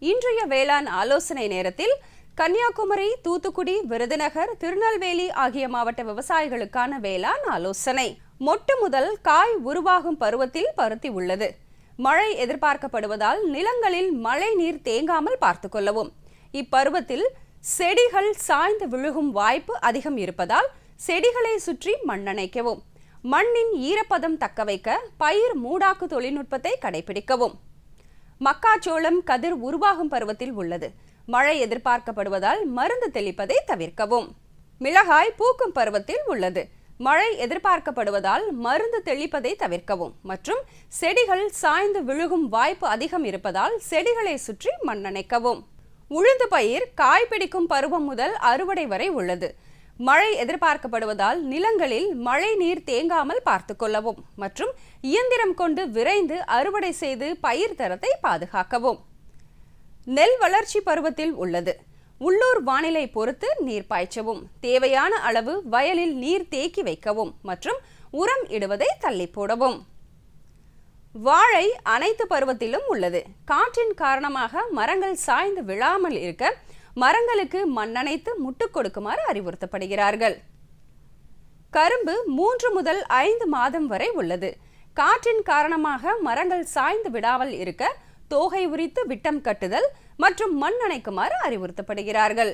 இன்றைய வேளாண் ஆலோசனை நேரத்தில் கன்னியாகுமரி தூத்துக்குடி விருதுநகர் திருநெல்வேலி ஆகிய மாவட்ட விவசாயிகளுக்கான வேளாண் ஆலோசனை. மொட்டு முதல் காய் உருவாகும் பருவத்தில் பருத்தி உள்ளது. மழை எதிர்பார்க்கப்படுவதால் நிலங்களில் மழை நீர் தேங்காமல் பார்த்து கொள்ளவும். இப்பருவத்தில் செடிகள் சாய்ந்து விழுகும் வாய்ப்பு அதிகம் இருப்பதால் செடிகளை சுற்றி மண்ணணைக்கவும். மண்ணின் ஈரப்பதம் தக்கவைக்க பயிர் மூடாக்கு தொழில்நுட்பத்தை கடைபிடிக்கவும். மக்காச்சோளம் கதிர் உருவாகும் பருவத்தில் உள்ளது. மழை எதிர்பார்க்கப்படுவதால் மருந்து தெளிப்பதை தவிர்க்கவும். மிளகாய் பூக்கும் பருவத்தில் உள்ளது. மழை எதிர்பார்க்கப்படுவதால் மருந்து தெளிப்பதை தவிர்க்கவும். மற்றும் செடிகள் சாய்ந்து விழுகும் வாய்ப்பு அதிகம் இருப்பதால் செடிகளை சுற்றி மண்ணணைக்கவும். உளுந்து பயிர் காய் பிடிக்கும் பருவம் முதல் அறுவடை வரை உள்ளது. மழை எதிர்பார்க்கப்படுவதால் நிலங்களில் மழை நீர் தேங்காமல் பார்த்து கொள்ளவும் மற்றும் இயந்திரம் கொண்டு விரைந்து அறுவடை செய்து பயிர் தரத்தை பாதுகாக்கவும். நெல் வளர்ச்சி பருவத்தில் உள்ளது. உள்ளூர் வானிலை பொறுத்து நீர் பாய்ச்சவும் தேவையான அளவு வயலில் நீர் தேக்கி வைக்கவும் மற்றும் உரம் இடுவதை தள்ளி போடவும். வாழை அனைத்து பருவத்திலும் உள்ளது. காற்றின் காரணமாக மரங்கள் சாய்ந்து விழாமல் இருக்க மரங்களுக்கு மண்ணணைத்து முட்டு கொடுக்குமாறு அறிவுறுத்தப்படுகிறார்கள். கரும்பு மூன்று முதல் ஐந்து மாதம் வரை உள்ளது. காற்றின் காரணமாக மரங்கள் சாய்ந்து விடாமல் இருக்க தோகை உரித்து விட்டம் கட்டுதல் மற்றும் மண் அணைக்குமாறு அறிவுறுத்தப்படுகிறார்கள்.